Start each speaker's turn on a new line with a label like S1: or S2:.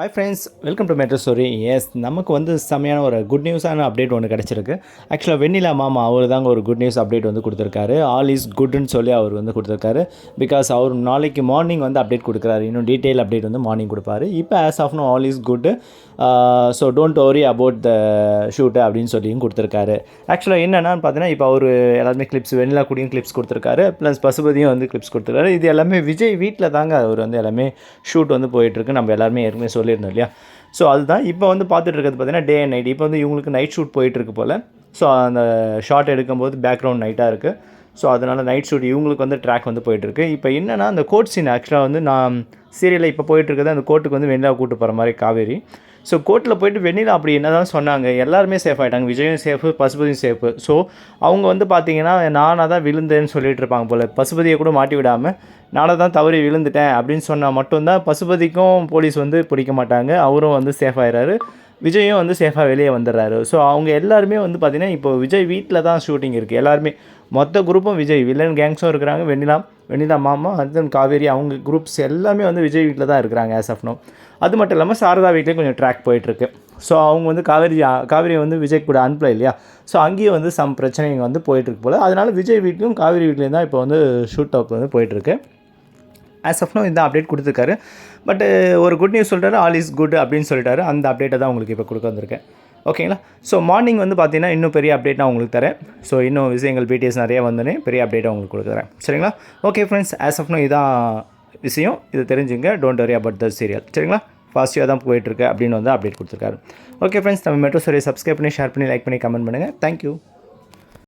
S1: Hi friends welcome to metro stories நமக்கு வந்து செம்மையான ஒரு குட் நியூஸான அப்டேட் ஒன்று கிடச்சிருக்கு. ஆக்சுவலாக வெண்ணிலா மாமா அவர் தாங்க ஒரு குட் நியூஸ் அப்டேட் வந்து கொடுத்துருக்காரு. ஆல் இஸ் குட்னு சொல்லி அவர் வந்து கொடுத்துருக்காரு. பிகாஸ் அவர் நாளைக்கு மார்னிங் வந்து அப்டேட் கொடுக்குறாரு. இன்னும் டீட்டெயில் அப்டேட் வந்து மார்னிங் கொடுப்பாரு. இப்போ as of now all is good so don't worry about the shoot அப்படின்னு சொல்லியும் கொடுத்துருக்காரு. ஆக்சுவலாக என்னென்னு பார்த்தீங்கன்னா இப்போ அவர் எல்லாருமே கிளிப்ஸ் வெண்ணிலா கூடியும் கிளிப்ஸ் கொடுத்துருக்காரு. ப்ளஸ் பசுபதியும் வந்து கிளிப்ஸ் கொடுத்துருக்காரு. இது எல்லாமே விஜய் வீட்டில் தாங்க அவர் வந்து எல்லாமே ஷூட் வந்து போயிட்டுருக்கு நம்ம எல்லாருமே ஏற்கனவே சொல்லியிருந்தோம் இல்லையா? ஸோ அதுதான். இப்போ வந்து பார்த்துட்டு இருக்கிறது பார்த்தீங்கன்னா டே அண்ட் நைட் இப்போ வந்து இவங்களுக்கு நைட் ஷூட் போயிட்டுருக்கு போல். ஸோ அந்த ஷார்ட் எடுக்கும்போது பேக்ரவுண்ட் நைட்டாக இருக்குது ஸோ அதனால் நைட் ஷூட் இவங்களுக்கு வந்து ட்ராக் வந்து போயிட்டுருக்கு இப்போ என்னென்னா அந்த கோட் சீன் ஆக்சுவலாக வந்து நான் சீரியலில் இப்போ போயிட்டுருக்குது அந்த கோர்ட்டுக்கு வந்து வெண்ணிலா கூட்டு போகிற மாதிரி காவேரி. ஸோ கோர்ட்டில் போயிட்டு வெண்ணிலா அப்படி என்ன தான் சொன்னாங்க எல்லாருமே சேஃப் ஆகிட்டாங்க விஜயும் சேஃபு பசுபதியும் சேஃபு ஸோ அவங்க வந்து பார்த்தீங்கன்னா நானாக தான் விழுந்தேன்னு சொல்லிட்டு இருப்பாங்க போல். பசுபதியை கூட மாட்டி விடாமல் நானாக தான் தவறி விழுந்துட்டேன். அப்படின்னு சொன்னால் மட்டும்தான் பசுபதிக்கும் போலீஸ் வந்து பிடிக்க மாட்டாங்க. அவரும் வந்து சேஃப் ஆயிடுறாரு விஜயும் வந்து சேஃபாக வெளியே வந்துடுறாரு. ஸோ அவங்க எல்லாருமே வந்து பார்த்திங்கன்னா இப்போ விஜய் வீட்டில் தான் ஷூட்டிங் இருக்குது எல்லாருமே மொத்த குரூப்பும் விஜய் வில்லன் கேங்ஸும் இருக்கிறாங்க. வெண்ணிலா வெண்ணிலா மாமா அர்ஜுன் காவேரி அவங்க குரூப்ஸ் எல்லாமே வந்து விஜய் வீட்டில் தான் இருக்கிறாங்க ஆஸ் ஆஃப் நோ அது மட்டும் இல்லாமல் சாரதா வீட்லேயும் கொஞ்சம் ட்ராக் போயிட்டுருக்கு. ஸோ அவங்க வந்து காவேரி காவேரி வந்து விஜய் கூட அனுப்பல இல்லையா? ஸோ அங்கேயும் வந்து சம் பிரச்சனைங்க வந்து போயிட்டுருக்கு போல். அதனால் விஜய் வீட்லையும் காவேரி வீட்லேயும் தான் இப்போ வந்து ஷூட் அவுட் வந்து போயிட்டுருக்கு. ஆஸ் ஆஃப் நோ இந்த அப்டேட் கொடுத்துருக்காரு. பட் ஒரு குட் நியூஸ் சொல்லிட்டாரு ஆல் இஸ் குட் அப்படின்னு சொல்லிட்டாரு. அந்த அப்டேட்டை தான் உங்களுக்கு இப்போ கொடுக்க வந்திருக்கேன். ஓகேங்களா ஸோ மார்னிங் வந்து பார்த்தீங்கன்னா இன்னும் பெரிய அப்டேட் நான் உங்களுக்கு தரேன். ஸோ இன்னும் விஷயங்கள் பிடிஎஸ் நிறைய வந்தோடனே பெரிய அப்டேட்டை உங்களுக்கு கொடுக்குறேன். சரிங்களா? Okay friends as of now இதான் விஷயம். இது தெரிஞ்சுங்க. Don't worry about the serial சரிங்களா? பாசிட்டிவாக தான் போயிட்டுருக்கு அப்படின்னு வந்து அப்டேட் கொடுத்துருக்காரு. ஓகே ஃப்ரெண்ட்ஸ் நம்ம மெட்ரோ சரி சப்ஸ்கிரைப் பண்ணி ஷேர் பண்ணி லைக் பண்ணி கமெண்ட் பண்ணுங்கள் தேங்க்யூ